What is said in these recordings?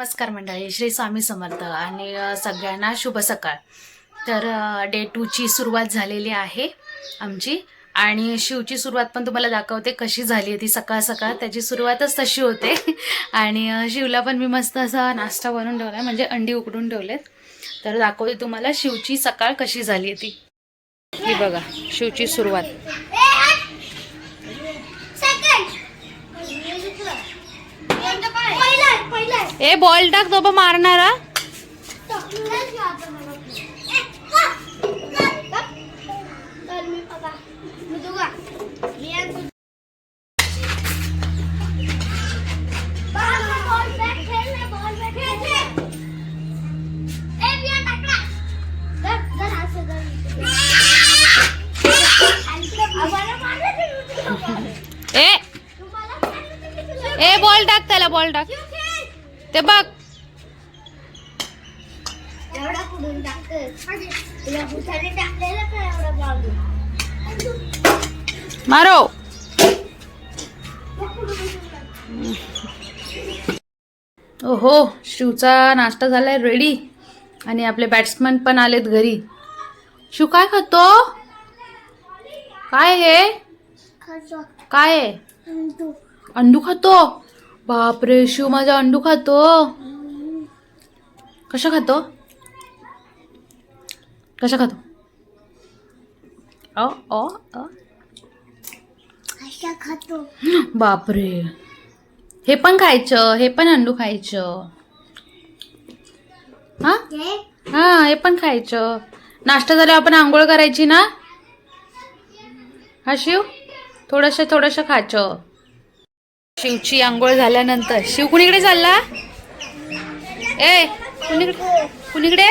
नमस्कार मंडळी श्री स्वामी समर्थ आणि सगळ्यांना शुभ सकाळ. तर डे टूची सुरुवात झालेली आहे आमची आणि शिवची सुरुवात पण तुम्हाला दाखवते कशी झाली आहे ती सकाळ सकाळ. त्याची सुरुवातच तशी होते. आणि शिवला पण मी मस्त असा नाश्ता बनवून ठेवला आहे म्हणजे अंडी उकडून ठेवलेत. तर दाखवते तुम्हाला शिवची सकाळ कशी झाली आहे ती. ही बघा शिवची सुरुवात. ए बॉल टाक तो मारणारा ए ए बॉल टाक त्याला बॉल टाक. ते बघ. एवढा कुठून बॉल मारो. ओहो शिवचा नाश्ता झालाय रेडी आणि आपले बॅट्समन पण आलेत घरी. शिव काय खातो? काय हे? काय आहे अंडू खातो? बापरे शिव माझा अंडू खातो. कशा खातो? कशा खातो? अ अ अ. अशा खातो? बापरे. हे पण खायचं हे पण अंडू खायचं. हा? हे? हा हे पण खायचं. नाश्ता झाल्यावर आपण आंघोळ करायची ना? हा शिव? थोडंसं थोडंसं खायचं. शिवची आंघोळ झाल्यानंतर. शिव कुणीकडे चालला? ए कुणीकडे कुणीकडे?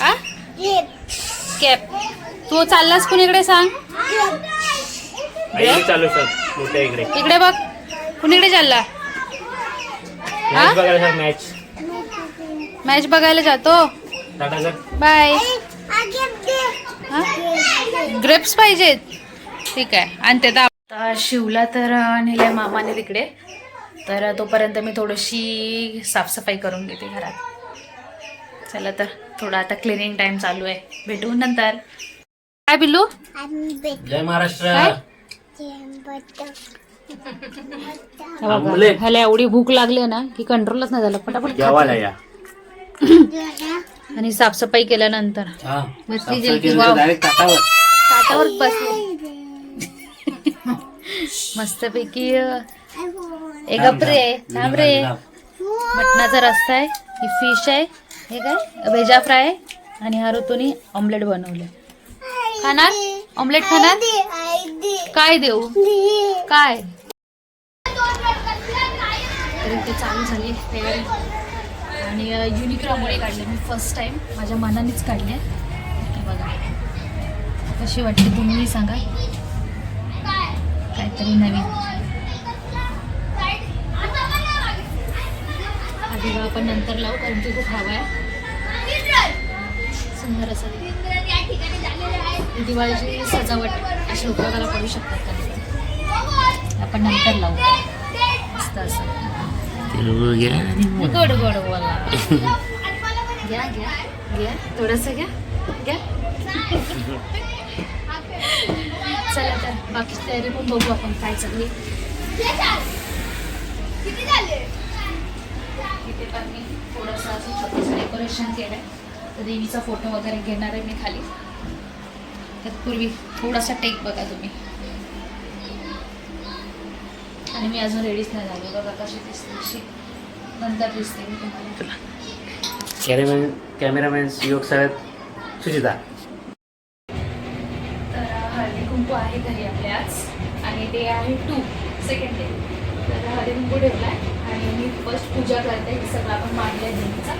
आ? कॅप तू चाललास कुणीकडे सांग? आईने चालू सर. मोठ्या इकडे. इकडे बघ. कुणीकडे चालला? मॅच मॅच मॅच बघायला जातो. बाय ग्रेप्स पाहिजेत. ठीक आहे. आणि ते आता शिवला तर नेलंय मामाने तिकडे तर तोपर्यंत मी थोडीशी साफसफाई करून घेते घरात. चला तर थोडा आता क्लिनिंग टाइम चालू आहे. भेटू नंतर. काय बिल्लू? जय महाराष्ट्र. ह्याला एवढी भूक लागली ना की कंट्रोलच नाही झालं. पटापट आणि साफसफाई केल्यानंतर. हा बसली. तर ताटावर बसले. मस्तपैकी एक अप्रे थांब रे. मटणाचा रस्ता आहे ही फिश आहे हे काय? भेजा फ्राय आहे आणि हा ऋतूनी ऑमलेट बनवले खाणार? ऑमलेट खाणार? काय देऊ? काय? तर इथे चालू झाली तयारी आणि युनिक रांगोळी काढली मी फर्स्ट टाइम माझ्या मनानेच काढली. हे बघा. कशी वाटते तुम्ही सांगा. काहीतरी नवीन. हा दिवा आपण नंतर लावू कारण की खूप हवा आहे. सुंदर असं दिवाळीची सजावट अशी उपयोगाला पडू शकतात आपण नंतर लावू. मस्त असं. गोड गोड बोला घ्या घ्या घ्या. थोडंसं घ्या. घ्या. चला तर बाकी तयारी पण बघू आपण काय चालली इथे पण मी थोडंसं असं छोटंसं डेकोरेशन केलं आहे तर देवीचा फोटो वगैरे घेणार आहे मी खाली. तत्पूर्वी थोडासा टेक बघा तुम्ही. आणि मी अजून रेडीच नाही झालो. बघा कशी दिसते अशी नंतर दिसते मी तुम्हाला. कॅमेरामॅन कॅमेरामॅन योग सगळ्यात तर हळदी आहे घरी आपल्या आज. आणि ते आहे टू सेकंड डे तर हळदी ठेवला आहे आणि मी फर्स्ट पूजा करते सगळं आपण मांडलं आहे देवीचा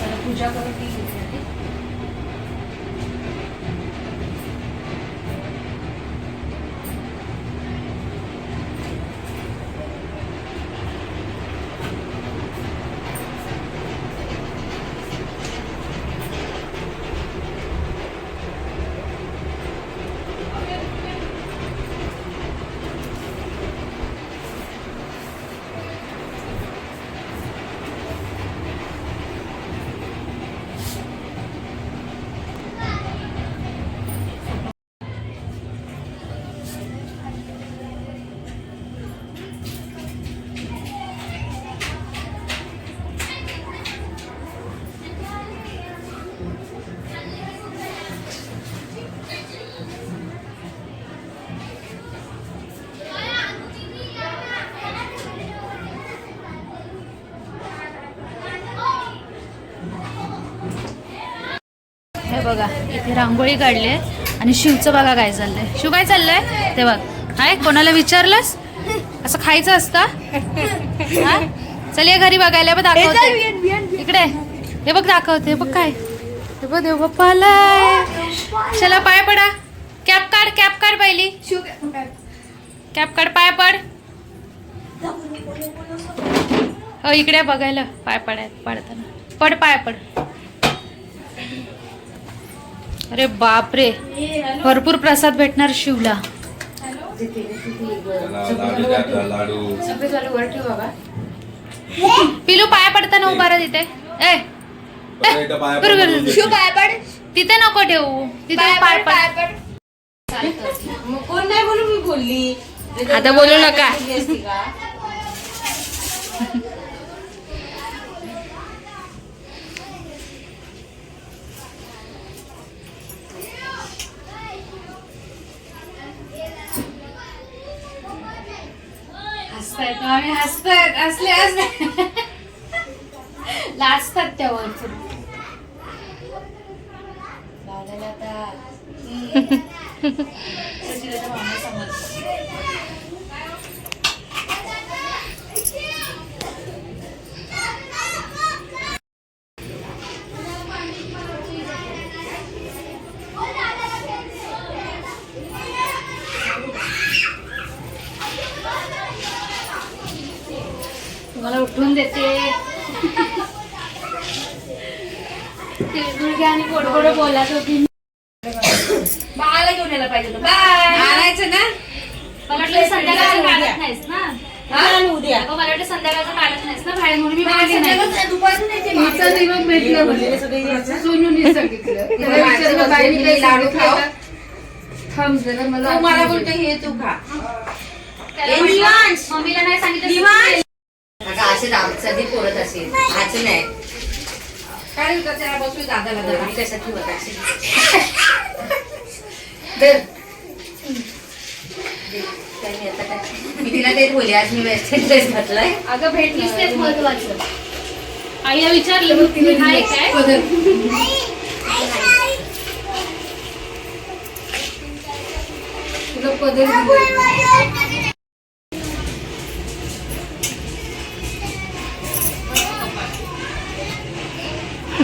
तर पूजा करून मी हे बघा. इथे रांगोळी काढली आहे आणि शिवचं बघा काय चाललंय. शिव काय चाललंय? ते बघ. हाय कोणाला विचारलंस? असं खायचं असतं? हा? चल ये घरी बघायला. बघ दाखवते. इकडे. हे बघ दाखवते. बघ काय. हे बघ देव बाप्पा आलाय चला पाय पडा. कॅप काढ कॅप काढ पहिली. कॅप काढ. पाय पड. हो इकडे बघायला. पाय पडाय पडताना. पड पाय पड. अरे बाप रे भरपूर प्रसाद भेटणार शिवला. पिलू पाय पडताना उभा राहा तिथे. ए. शिव पाय पड. तिथे नको ठेवू. तिथे पाय पड कोण नाही बोलू मी बोलली. आता बोलू नका. हसताय आम्ही हसतात असले असले लाजतात त्या वरतून लावलेलं आता. घ्या आणि गोड गोड बोलत होती. बाळाला घेऊन यायला पाहिजे होतं. बाय. आणायचं ना? मला वाटलं संध्याकाळचं काढत नाहीस ना? आण उद्या. अगं, मला वाटलं संध्याकाळचं काढत नाहीस ना बाहेर. म्हणून मी बोलली नाही दुपारून येते मी. लाडू खाऊ? तू मला बोलते हे तू खा. त्याला ए, म्हटलं, निवांत. मम्मीला नाही सांगितलं निवांत. अगं असे आमचं पोरत असेल असं नाही. काय त्याला बसू दादाला जरा. काय मी आता काय? मी तिला तेच बोलले आज मी वेस्टर्न ड्रेस घातलाय. अगं भेटलीच तेच महत्वाचं. आईला विचारलं मग तिने काय? तुला पदर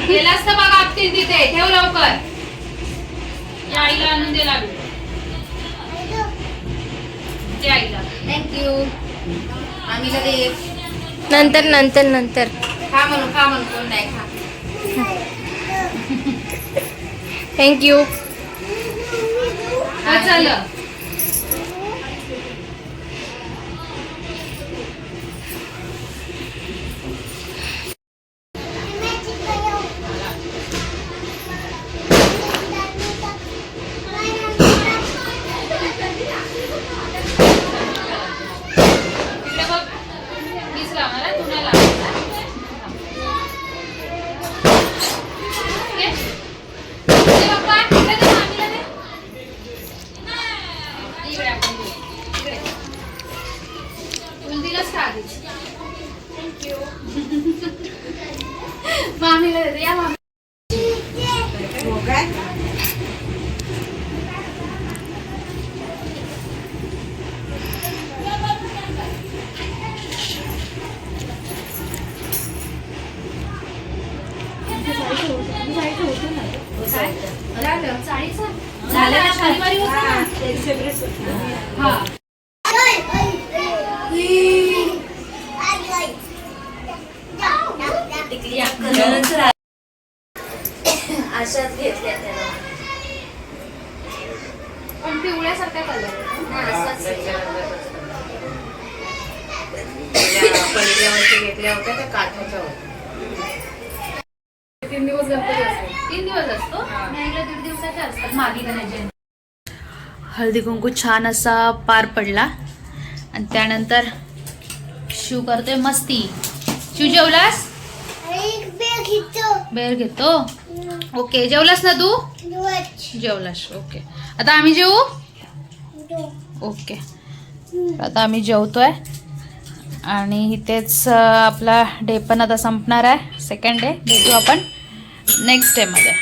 दिले. गेलास तर बघा आपतील तिथे. ठेव लवकर. या आईला आणून दे लाडू दे आईला. थँक्यू दे नंतर नंतर नंतर. खा म्हणून खा म्हणून कोण नाही खा थँक्यू हा झालं अशात काय झालं चाळीचं झालं ना शनिवारी होतं ना हा अशाच घेतल्या त्याला पण पिवळ्यासारखा कलर नाही, असाच आहे. त्या पहिल्या वर्षी घेतल्या होत्या त्या काठाच्या होत्या तीन दिवस गणपती असतो? तीन दिवस असतो न्यायला दीड दिवसाचे असतात मागे गणाचे हळदी कुंकू छान असा पार पडला. आणि त्यानंतर शिव करतोय मस्ती. शिव जेवलास? बेर घेतो. ओके जेवलास ना तू? जेवलास ओके. आता आम्ही जेवू? ओके. आता आम्ही जेवतो आहे आणि इथेच आपला डे पण आता संपणार आहे. सेकंड डे भेटू आपण नेक्स्ट डेमध्ये